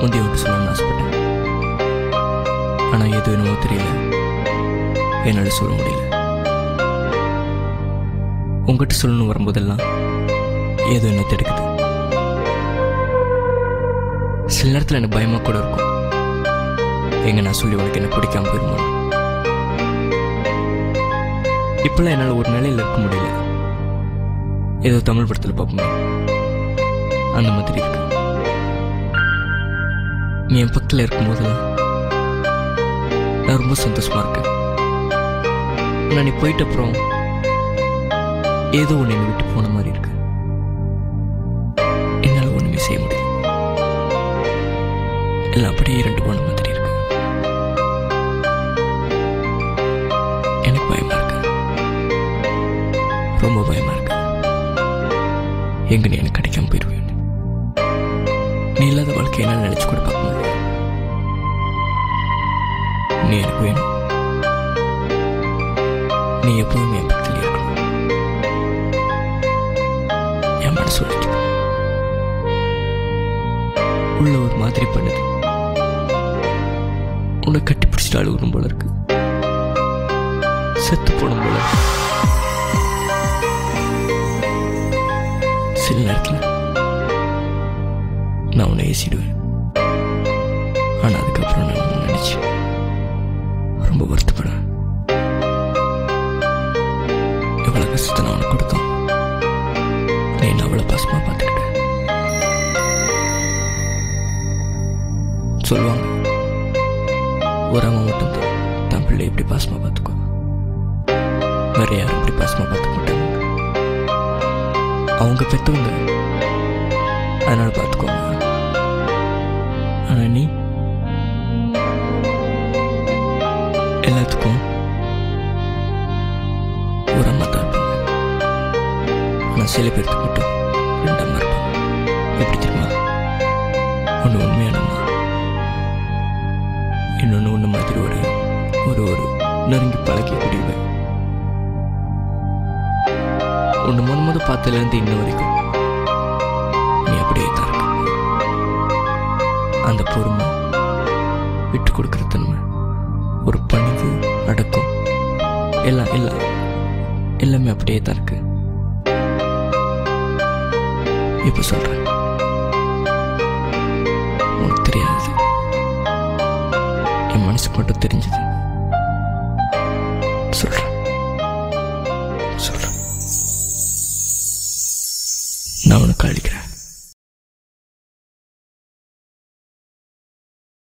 முந்தைய விட்டு சொல்லணும்னு ஆசைப்பட்டேன். ஆனால் எது என்னமோ தெரியல. என்னால் சொல்ல முடியல. உங்ககிட்ட சொல்லணும் வரும்போதெல்லாம் ஏதோ என்ன தடுக்குது. சில நேரத்தில் எனக்கு பயமாக கூட இருக்கும். எங்க நான் சொல்லி உனக்கு என்ன பிடிக்காம போயிருமோன்னு இப்பெல்லாம் என்னால் ஒரு நிலையில் இருக்க முடியல. ஏதோ தமிழ் படத்தில் பார்ப்போமே. அந்த மாதிரி இருக்கு. நீ என் பக்கத்தில் இருக்கும்போது நான் ரொம்ப சந்தோஷமா இருக்கேன். ஆனால் நீ போயிட்ட அப்புறம் ஏதோ ஒன்று என்னை விட்டு போன மாதிரி இருக்கு. என்னால் ஒன்றுமே செய்ய முடியல. எல்லாம் அப்படியே இரண்டு போன மாதிரி இருக்கு. எனக்கு பயமா இருக்கு. ரொம்ப பயமா இருக்கு. எங்க நீ எனக்கு கிடைக்காம போயிடுவேன் நீ இல்லாத வாழ்க்கை என்னால் நினைச்சு கூட பார்க்க நீ எனக்கு வேணும் நீ எப்போதும் என் பக்கத்தில் இருக்கணும். என் மனசு உடைக்குது உள்ள ஒரு மாதிரி பண்ணுது. உன்னை கட்டி பிடிச்சிட்டு அழுகணும் போல இருக்கு. செத்து போகணும் போல சில நேரத்தில் நான் உன்னை ஏசிடுவேன். ஆனால் அதுக்கப்புறம் நான் நினைச்சேன்? ரொம்ப வருத்தப்படுவேன் எவ்வளவு கஷ்டத்தை நான் உனக்கு கொடுத்தோம். நீ என்ன அவ்வளவு பாசமா பார்த்துக்கிட்ட? சொல்லுவாங்க. ஒரு அம்மா மட்டும் தான். பிள்ளை எப்படி பாசமா பார்த்துக்கோ. வேற யாரும் இப்படி பாசமா பார்த்துக்க மாட்டாங்க. அவங்க பெற்றவங்க அதனால பார்த்துக்கோங்க. ஆனால் நீ எல்லாத்துக்கும் ஒரு அம்மா தான் இருப்பாங்க. ஆனா சில பேருக்கு மட்டும் ரெண்டு அம்மா இருப்பாங்க. எப்படி தெரியுமா? ஒன்று உண்மையான அம்மா இன்னொன்று ஒன்று மாதிரி ஒரு ஒரு ஒரு நெருங்கி பழகக்கூடியவ ஒன்று முத முத பார்த்ததுலேருந்து இன்ன வரைக்கும் நீ அப்படியே தான் அந்த பொறுமை நடக்கும். எல்லாம் எல்லாம் எல்லாமே அப்படியே தான் இருக்கு. இப்போ சொல்றேன். உனக்கு தெரியாது. என் மனசுக்கு மட்டும் தெரிஞ்சது. சொல்றேன். சொல்றேன். நான் உனக்கு அழிக்கிறேன்.